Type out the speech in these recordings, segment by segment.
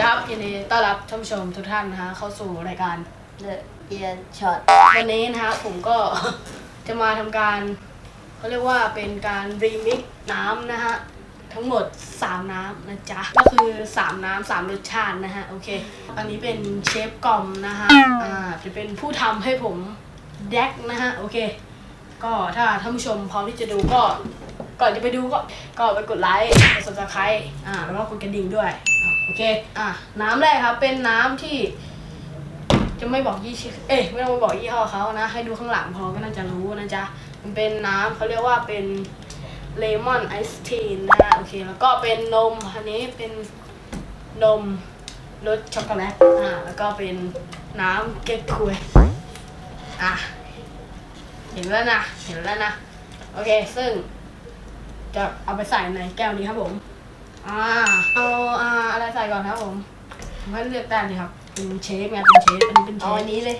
ดีครับยินดีต้อนรับท่านผู้ชมทุกท่านนะฮะเข้าสู่รายการเดอะเอียนช็อตวันนี้นะฮะผมก็ จะมาทำการเขาเรียกว่าเป็นการรีมิกซ์น้ำนะฮะ ทั้งหมด 3 น้ำนะจ๊ะ ก็คือ 3 น้ำสามรสชาตินะฮะ โอเค อันนี้เป็นเชฟกอมนะฮะ อ่า จะเป็นผู้ทำให้ผมแดกนะฮะ โอเค ก็ถ้าท่านผู้ชมพร้อมที่จะดูก็ก่อนจะไปดูก็ก็ไปกดไลค์กด subscribe อ่าแล้วก็กดกระดิ่งด้วย อะโอเค อะ น้ำแรกครับ เป็นน้ำที่ จะไม่บอกยี่ชื่อเอ้ยไม่ต้องไปบอกยี่ห้อเขานะ ให้ดูข้างหลังพอก็น่าจะรู้นะจ๊ะ มันเป็นน้ำเขาเรียกว่าเป็นเลมอนไอซ์ทีนนะฮะโอเค แล้วก็เป็นนม อันนี้เป็นนมรสช็อกโกแลต อ่า แล้วก็เป็นน้ำเก๊กควยอะ เห็นแล้วนะ เห็นแล้วนะ โอเค ซึ่งจะเอาไปใส่ในแก้วนี้ครับผม อ่าเอาอ่าอะไรใส่ก่อนครับผมผมให้เลือกได้เลยครับเป็นเชฟไงเป็นเชฟอันนี้เป็นเชเอาฟอันนี้เลย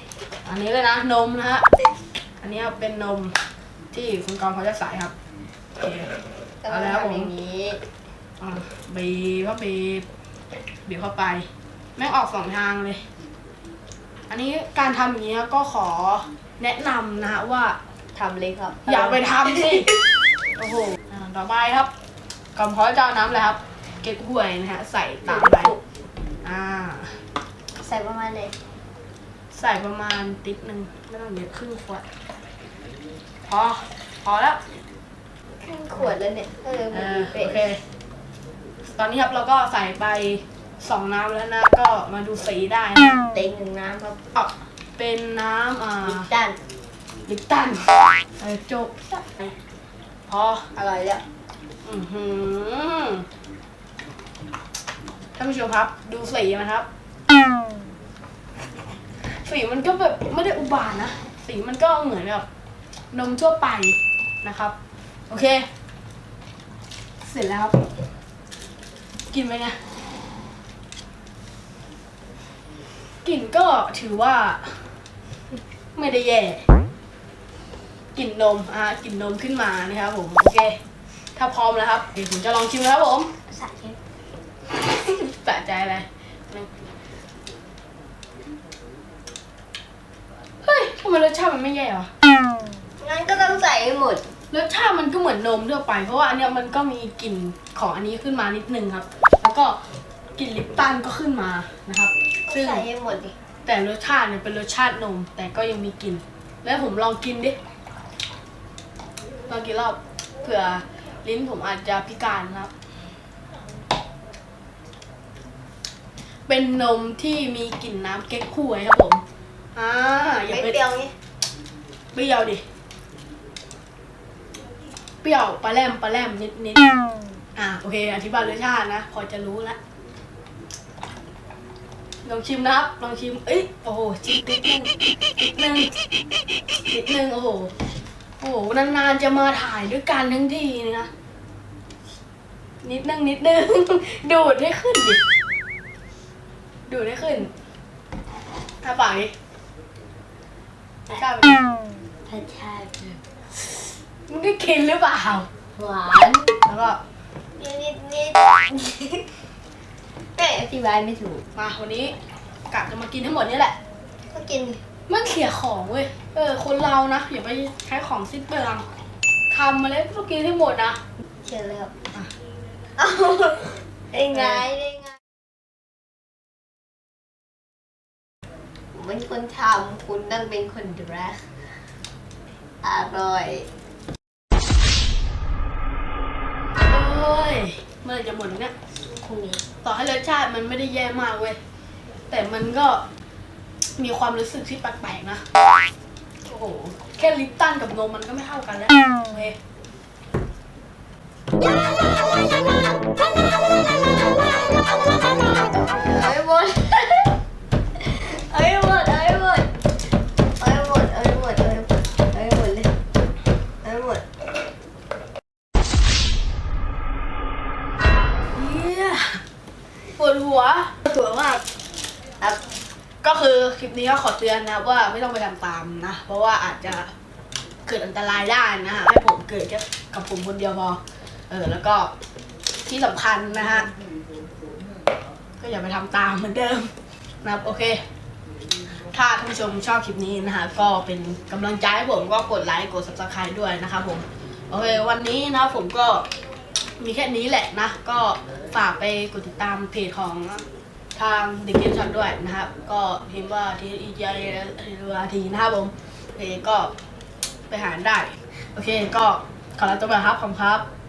อันนี้เลยนะนมนะฮะอันนี้เป็นนมที่คุณกองเขาจะใส่ครับโอเคต้องเอาแล้วทำผมอย่างนี้อ่าบีบเข้าบีบบีบเข้าไป แม่งออกสองทางเลย อันนี้การทำอย่างนี้ก็ขอแนะนำนะฮะว่า ทำเลยครับอย่าไปทำสิ โอ้โหอ่าต่อไปครับกำพร้อยจะเอาน้ำอะไรครับ เก๊กฮวยนะฮะ ใส่ตามไปอ่า ใส่ประมาณไหนใส่ประมาณติดหนึ่งไม่ต้องเยอะครึ่งขวด พอ พอแล้ว ครึ่งขวดแล้วเนี่ย เออเอมันอมีเป็โอดเค ตอนนี้ครับเราก็ใส่ไปสองน้ำแล้วนะ ก็มาดูสีได้นะเต็งหนึ่งน้ำครับออกเป็นน้ำอ่าลิปตันลิปตันเออจบ พอ อร่อยแล้ว อือหือ ท่านผู้ชมครับ ดูสีนะครับ สีมันก็แบบไม่ได้อุบาทนะ สีมันก็เหมือนแบบนมทั่วไปนะครับ โอเค เสร็จแล้วครับกินไหมเนี่ยกลิ่นก็ถือว่า ไม่ได้แย่กลิ่นนมอะกลิ่นนมขึ้นมานะครับผม โอเค ถ้าพร้อมแล้วครับเดี๋ยวผมจะลองชิมแล้วครับผมส่เทปสะใจอะไรเฮ้ยทำไมรสชาติมันไม่แย่วะงั้นก็ต้องใส่ให้หมด รสชาติมันก็เหมือนนมทั่วไป เพราะว่าอันเนี้ยมันก็มีกลิ่นของอันนี้ขึ้นมานิดนึงครับ แล้วก็กลิ่นลิปตันก็ขึ้นมานะครับ ซึ่งใส่ให้หมดดิแต่รสชาติเนี่ยเป็นรสชาตินม แต่ก็ยังมีกลิ่น แล้วผมลองกินดิ ลองกินรอบเผื่อลิ้นผมอาจจะพิการนะครับ เป็นนมที่มีกลิ่นน้ำเก๊กฮวยครับผมอ่าอย่าไม่ไปเปรี้ยวไงเปรี้ยวดิ เปรี้ยวปลาแรมปลาแรมนิดนิดอ่าโอเค อธิบายรสชาตินะ พอจะรู้ละลองชิมนะครับลองชิม เอ้ยโอ้โหชิมนิดนึงนิดนึงนิดนึงโอ้โหโอ้โหนานๆจะมาถ่ายด้วยกันทั้งทีนะนิดนึงนิดนึง ดูดให้ขึ้นดิ ดูดให้ขึ้นถ้าปากดิรสชาติเป็นไงรสชาติมึงได้กินหรือเปล่า หวานแล้วก็ นิดนิดนิดแต่อธิบายไม่ถูก มาวันนี้กะจะมากินทั้งหมดนี่แหละ ก็กินมันเขี่ยของเว้ย เออ คนเรานะ อย่าไปใช้ของสิ้นเปลืองทำมาแล้วต้องกินให้หมดนะเชื่อแล้วอะเอาได้ไงได้ ผมเป็นคนทำคุณต้องเป็นคนดูแลอร่อยเอ้ยเมื่อไหร่จะหมดวะเนี่ยพรุ่งนี้ต่อให้รสชาติมันไม่ได้แย่มากเว้ย แต่มันก็มีความรู้สึกที่แปลกๆนะ โอ้โห แค่ลิปตันกับนมมันก็ไม่เท่ากันแล้วโอเคเอา ปวดหัวปวดหัวมากครับก็คือคลิปนี้ก็ขอเตือนนะว่าไม่ต้องไปทำตามนะ เพราะว่าอาจจะเกิดอันตรายได้นะฮะให้ผมเกิดแค่กับผมคนเดียวพอเออแล้วก็ที่สำคัญนะฮะก็อย่าไปทำตามเหมือนเดิมนะครับโอเค ถ้าท่านผู้ชมชอบคลิปนี้นะฮะก็เป็นกำลังใจให้ผมก็กดไลค์กด subscribe ด้วยนะครับผม โอเค วันนี้นะผมก็ มีแค่นี้แหละนะ ก็ฝากไปกดติดตามเพจของทางเด็กเกมช็อตด้วยนะครับ ก็พิมพ์ว่า T E J R T นะครับผมเพจก็ไปหาได้ โอเคก็ขอลาตัวไปครับขอบคุณครับ